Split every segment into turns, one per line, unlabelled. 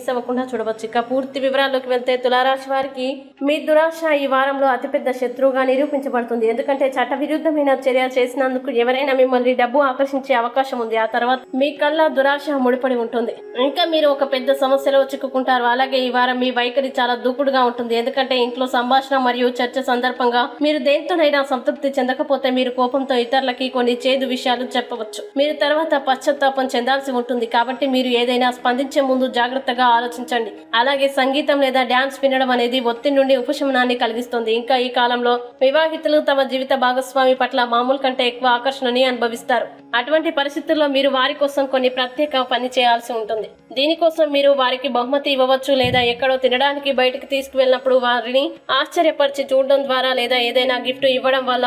Miss అవ్వకుండా చూడవచ్చు. ఇక పూర్తి వివరాల్లోకి వెళ్తే తులారాశి వారికి మీ దురాశ ఈ వారంలో అతిపెద్ద శత్రువుగా నిరూపించబడుతుంది. ఎందుకంటే చట్ట విరుద్ధమైన చర్య చేసినందుకు ఎవరైనా మిమ్మల్ని డబ్బు ఆకర్షించే అవకాశం ఉంది. ఆ తర్వాత మీ కల్లా దురాశ ముడిపడి ఉంటుంది. ఇంకా మీరు ఒక పెద్ద సమస్యలో చిక్కుకుంటారు. అలాగే ఈ వారం మీ వైఖరి చాలా దూకుడుగా ఉంటుంది. ఎందుకంటే ఇంట్లో సంభాషణ మరియు చర్చ సందర్భంగా మీరు దేంతోనైనా సంతృప్తి చెందకపోతే మీరు కోపంతో ఇతరులకి కొన్ని చేదు విషయాలు చెప్పవచ్చు. మీరు తర్వాత పశ్చాత్తాపం చెందాల్సి ఉంటుంది. కాబట్టి మీరు ఏదైనా స్పందించే ముందు జాగ్రత్తగా ఆలోచించండి. అలాగే సంగీతం లేదా డ్యాన్స్ వినడం అనేది ఒత్తిడి నుండి ఉపశమనాన్ని కలిగిస్తుంది. ఇంకా ఈ కాలంలో వివాహితులు తమ జీవిత భాగస్వామి పట్ల మామూలు కంటే ఎక్కువ ఆకర్షణని అనుభవిస్తారు. అటువంటి పరిస్థితుల్లో మీరు వారి కోసం కొన్ని ప్రత్యేక పని చేయాల్సి ఉంటుంది. దీనికోసం మీరు వారికి బహుమతి ఇవ్వవచ్చు లేదా ఎక్కడో తినడానికి బయటకు తీసుకువెళ్ళినప్పుడు వారిని ఆశ్చర్యపరిచి చూడడం ద్వారా లేదా ఏదైనా గిఫ్ట్ ఇవ్వడం వల్ల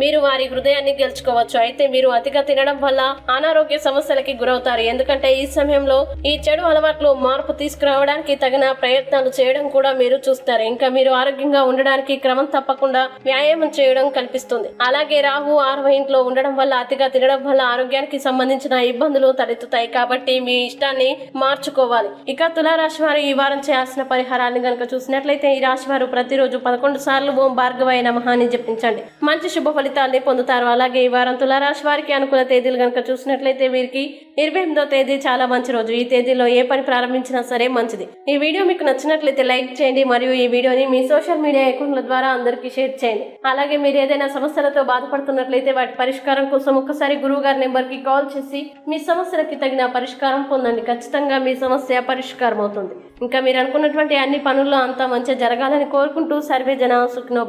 మీరు వారి హృదయాన్ని గెలుచుకోవచ్చు. అయితే మీరు అతిగా తినడం వల్ల అనారోగ్య సమస్యలకి గురవుతారు. ఎందుకంటే ఈ సమయంలో ఈ చెడు అలవాట్లు మార్పు తీసుకురావడానికి తగిన ప్రయత్నాలు చేయడం కూడా మీరు చూస్తారు. ఇంకా మీరు ఆరోగ్యంగా ఉండడానికి క్రమం తప్పకుండా వ్యాయామం చేయడం కల్పిస్తుంది. అలాగే రాహు ఆరవ ఇంట్లో ఉండడం వల్ల అతిగా తినడం వల్ల ఆరోగ్యానికి సంబంధించిన ఇబ్బందులు తలెత్తుతాయి. కాబట్టి మీ ఇష్టాన్ని మార్చుకోవాలి. ఇక తులారాశి వారు ఈ వారం చేయాల్సిన పరిహారాన్ని గనుక చూసినట్లయితే ఈ రాశి వారు ప్రతిరోజు పదకొండు సార్లు ఓం భార్గవాయ నమః జపించండి. మంచి శుభ ఫలితాన్ని పొందుతారు. అలాగే ఈ వారం తులారాశి వారికి అనుకూల తేదీలు కనుక చూసినట్లయితే వీరికి ఇరవై ఎనిమిదో తేదీ చాలా మంచి రోజు. ఈ తేదీలో ఏ పని ప్రారంభించినా సరే మంచిది. ఈ వీడియో మీకు నచ్చినట్లయితే లైక్ చేయండి మరియు ఈ వీడియోని మీ సోషల్ మీడియా అకౌంట్ల ద్వారా అందరికీ షేర్ చేయండి. అలాగే మీరు ఏదైనా సమస్యలతో బాధపడుతున్నట్లయితే వాటి పరిష్కారం కోసం ఒక్కసారి గురువు గారి నెంబర్కి కాల్ చేసి మీ సమస్యలకి తగిన పరిష్కారం పొందండి. ఖచ్చితంగా మీ సమస్య పరిష్కారం అవుతుంది ఇంకా మీరు అనుకున్నటువంటి అన్ని పనుల్లో అంతా మంచిగా జరగాలని కోరుకుంటూ సర్వే జన సుఖినో